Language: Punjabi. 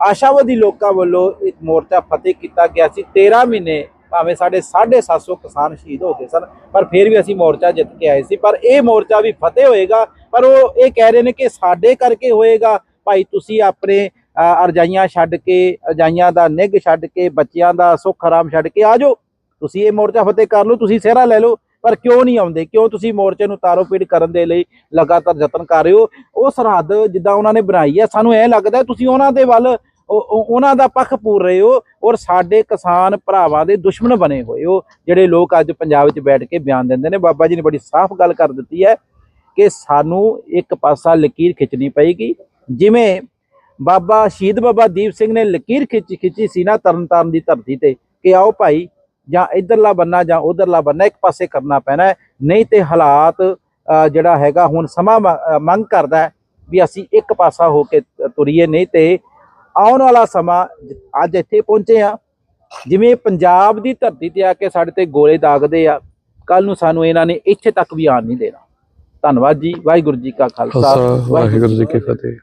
ਆਸ਼ਾਵਾਦੀ ਲੋਕਾਂ ਵੱਲੋਂ ਇੱਕ ਮੋਰਚਾ ਫਤਿਹ ਕੀਤਾ ਗਿਆ ਸੀ। 13 ਮਹੀਨੇ ਭਾਵੇਂ ਸਾਡੇ 750 ਕਿਸਾਨ ਸ਼ਹੀਦ ਹੋ ਗਏ ਸਨ, ਪਰ ਫਿਰ ਵੀ ਅਸੀਂ ਮੋਰਚਾ ਜਿੱਤ ਕੇ ਆਏ ਸੀ। ਪਰ ਇਹ ਮੋਰਚਾ ਵੀ ਫਤਿਹ ਹੋਏਗਾ, ਪਰ ਉਹ ਇਹ ਕਹਿ ਰਹੇ ਨੇ ਕਿ ਸਾਡੇ ਕਰਕੇ ਹੋਏਗਾ। ਭਾਈ, ਤੁਸੀਂ ਆਪਣੇ ਅਰਜਾਈਆਂ ਛੱਡ ਕੇ ਰਜਾਈਆਂ ਦਾ ਨਿੱਘ ਛੱਡ ਕੇ, ਬੱਚਿਆਂ ਦਾ ਸੁੱਖ ਆਰਾਮ ਛੱਡ ਕੇ ਆ ਜਾਓ। ਤੁਸੀਂ ਇਹ ਮੋਰਚਾ ਫਤਿਹ ਕਰ ਲਓ, ਤੁਸੀਂ ਸਿਹਰਾ ਲੈ ਲਓ। ਪਰ ਕਿਉਂ ਨਹੀਂ ਆਉਂਦੇ? ਕਿਉਂ ਤੁਸੀਂ ਮੋਰਚੇ ਨੂੰ ਤਾਰੋ-ਪੀੜ ਕਰਨ ਦੇ ਲਈ ਲਗਾਤਾਰ ਯਤਨ ਕਰ ਰਹੇ ਹੋ? ਉਹ ਸਰਹੱਦ ਜਿੱਦਾਂ ਉਹਨਾਂ ਨੇ ਬਣਾਈ ਹੈ ਸਾਨੂੰ ਐ ਲੱਗਦਾ ਤੁਸੀਂ ਉਹਨਾਂ ਦੇ ਵੱਲ ਉਹਨਾਂ ਦਾ ਪੱਖ ਪੂਰ ਰਹੇ ਹੋ ਔਰ ਸਾਡੇ ਕਿਸਾਨ ਭਰਾਵਾਂ ਦੇ ਦੁਸ਼ਮਣ ਬਣੇ ਹੋਏ ਹੋ, ਜਿਹੜੇ ਲੋਕ ਅੱਜ ਪੰਜਾਬ ਵਿੱਚ ਬੈਠ ਕੇ ਬਿਆਨ ਦਿੰਦੇ ਨੇ। ਬਾਬਾ ਜੀ ਨੇ ਬੜੀ ਸਾਫ਼ ਗੱਲ ਕਰ ਦਿੱਤੀ ਹੈ ਕਿ ਸਾਨੂੰ ਇੱਕ ਪਾਸਾ ਲਕੀਰ ਖਿੱਚਣੀ ਪਏਗੀ। ਜਿਵੇਂ ਬਾਬਾ ਸ਼ਹੀਦ ਬਾਬਾ ਦੀਪ ਸਿੰਘ ਨੇ ਲਕੀਰ ਖਿੱਚੀ ਖਿੱਚੀ ਸੀ ਨਾ ਤਰਨਤਾਰਨ ਦੀ ਧਰਤੀ ਤੇ ਕਿ ਆਓ ਭਾਈ ਜਾਂ ਇਧਰਲਾ ਬੰਨਾ ਜਾਂ ਉਧਰਲਾ ਬੰਨਾ ਇੱਕ ਪਾਸੇ ਕਰਨਾ ਪੈਣਾ ਨਹੀਂ ਤੇ ਹਾਲਾਤ ਜਿਹੜਾ ਹੈਗਾ ਹੁਣ ਸਮਾਂ ਮੰਗ ਕਰਦਾ ਵੀ ਅਸੀਂ ਇੱਕ ਪਾਸਾ ਹੋ ਕੇ ਤੁਰੀਏ ਨਹੀਂ ਤੇ ਆਉਣ ਵਾਲਾ ਸਮਾਂ ਅੱਜ ਇੱਥੇ ਪਹੁੰਚੇ ਆ ਜਿਵੇਂ ਪੰਜਾਬ ਦੀ ਧਰਤੀ ਤੇ ਆ ਕੇ ਸਾਡੇ ਤੇ ਗੋਲੇ ਦਾਗਦੇ ਆ ਕੱਲ ਨੂੰ ਸਾਨੂੰ ਇਹਨਾਂ ਨੇ ਇੱਥੇ ਤੱਕ ਵੀ ਆਣ ਨਹੀਂ ਦੇਣਾ। ਧੰਨਵਾਦ ਜੀ ਵਾਹਿਗੁਰੂ ਜੀ ਕਾ ਖਾਲਸਾ ਵਾਹਿਗੁਰੂ ਜੀ ਕੀ ਫਤਿਹ।